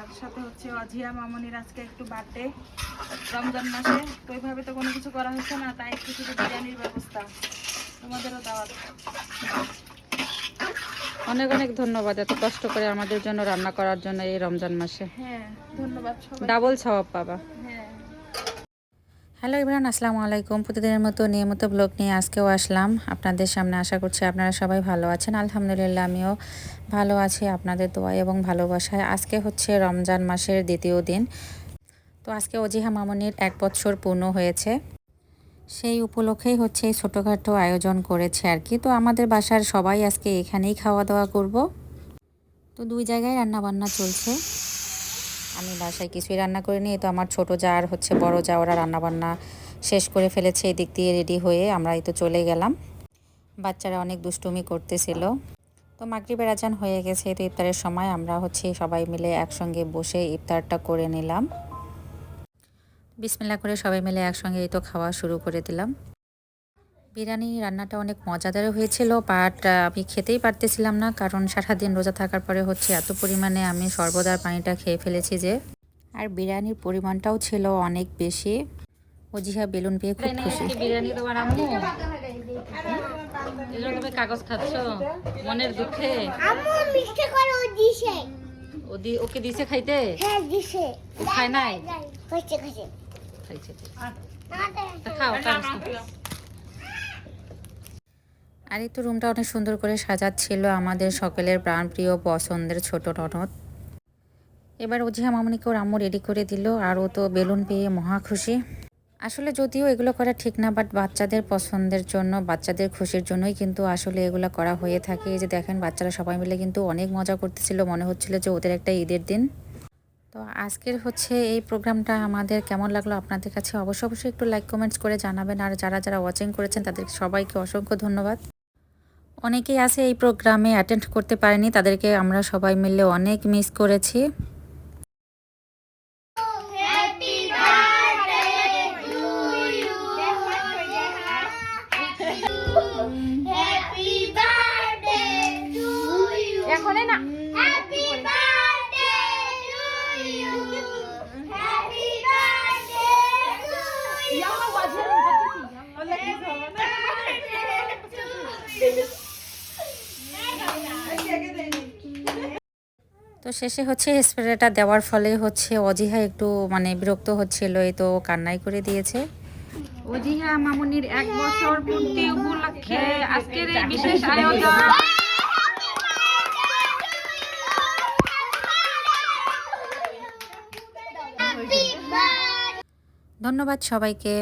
তার সাথে হচ্ছে অজিয়া মামনির আজকে একটু বার্থডে রমজান মাসে। তো ওইভাবে তো কোনো কিছু করা হচ্ছে না তাই একটু শুধু বিরিয়ানির ব্যবস্থা তোমাদেরও দাওয়াত অনেক অনেক ধন্যবাদ এত কষ্ট করে আমাদের জন্য রান্না করার জন্য এই রমজান মাসে। হ্যাঁ ধন্যবাদ ডাবল সওয়াব পাবা হ্যালো ইমরান আসসালামু আলাইকুম প্রতিদিনের মতো নিয়মিত ব্লগ নিয়ে আজকেও আসলাম আপনাদের সামনে। আশা করছি আপনারা সবাই ভালো আছেন। আলহামদুলিল্লাহ, আমিও ভালো আছি আপনাদের দোয়া এবং ভালোবাসায়। আজকে হচ্ছে রমজান মাসের দ্বিতীয় দিন। তো আজকে অজিহা মামনির এক বছর পূর্ণ হয়েছে। সেই উপলক্ষেই হচ্ছে এই ছোটোখাটো আয়োজন করেছে আর কি। তো আমাদের বাসার সবাই আজকে এখানেই খাওয়া দাওয়া করব। তো দুই জায়গায় রান্না বান্না চলছে। আমি বাসায় কিছুই রান্না করিনি তো আমার ছোট যা আর হচ্ছে বড় যা ওরা রান্নাবান্না শেষ করে ফেলেছে, এদিক দিয়ে রেডি হয়ে আমরা এই তো চলে গেলাম। বাচ্চারা অনেক দুষ্টুমি করতেছিল। তো মাগরিবের আজান হয়ে গেছে তো ইফতারের সময় আমরা হচ্ছে সবাই মিলে একসঙ্গে বসে ইফতারটা করে নিলাম। বিসমিল্লা করে সবাই মিলে একসঙ্গে এই তো খাওয়া শুরু করে দিলাম। বিরিয়ানি রান্নাটা অনেক মজাদার হয়েছিল বাট আমি খেতেই পারতেছিলাম না কারণ সারাদিন রোজা থাকার পরে হচ্ছে এত পরিমাণে আমি সর্বদার পানিটা খেয়ে ফেলেছি যে। আর বিরিয়ানির পরিমাণটাও ছিল অনেক বেশি। ওজিহা বেলুন পেয়ে খুব খুশি। বিরিয়ানি তোমার আম্মু এজন্য কাগজ খাচ্ছ? মনের দুঃখে? আম্মু মিষ্টি করে ও দিছে। ও দি ওকে দিছে খাইতে? হ্যাঁ দিছে। খায় নাই? কইছে কইছে খাইছে না দে তা খাও খাও। আর এই তো রুমটা অনেক সুন্দর করে সাজাচ্ছিল আমাদের সকলের প্রাণপ্রিয় পছন্দের ছোট ননদ। এবার ওজিহা মামনিকে ওর আম্মু রেডি করে দিল আর ও তো বেলুন পেয়ে মহা খুশি। আসলে যদিও এগুলো করা ঠিক না বাট বাচ্চাদের পছন্দের জন্য, বাচ্চাদের খুশির জন্যই কিন্তু আসলে এগুলো করা হয়ে থাকে। এই যে দেখেন, বাচ্চারা সবাই মিলে কিন্তু অনেক মজা করতেছিল। মনে হচ্ছিল যে ওদের একটা ঈদের দিন। তো আজকের হচ্ছে এই প্রোগ্রামটা আমাদের কেমন লাগল আপনাদের কাছে? অবশ্যই অবশ্যই একটু লাইক কমেন্টস করে জানাবেন। আর যারা যারা ওয়াচিং করেছেন তাদের সবাইকে অসংখ্য ধন্যবাদ। অনেকেই আছে এই প্রোগ্রামে অ্যাটেন্ড করতে পারেনি তাদেরকে আমরা সবাই মিলে অনেক মিস করেছি। Happy birthday to you happy birthday to you এখনই না। Happy birthday to you happy birthday to তো শেষে হচ্ছে স্প্রেটা দেওয়ার ফলে হচ্ছে অজিহা একটু মানে বিরক্ত হচ্ছিল এই তো কান্নাই করে দিয়েছে। অজিহা মামনির এক বছর পূর্তি উপলক্ষে আজকের এই বিশেষ আয়োজন। ধন্যবাদ সবাইকে।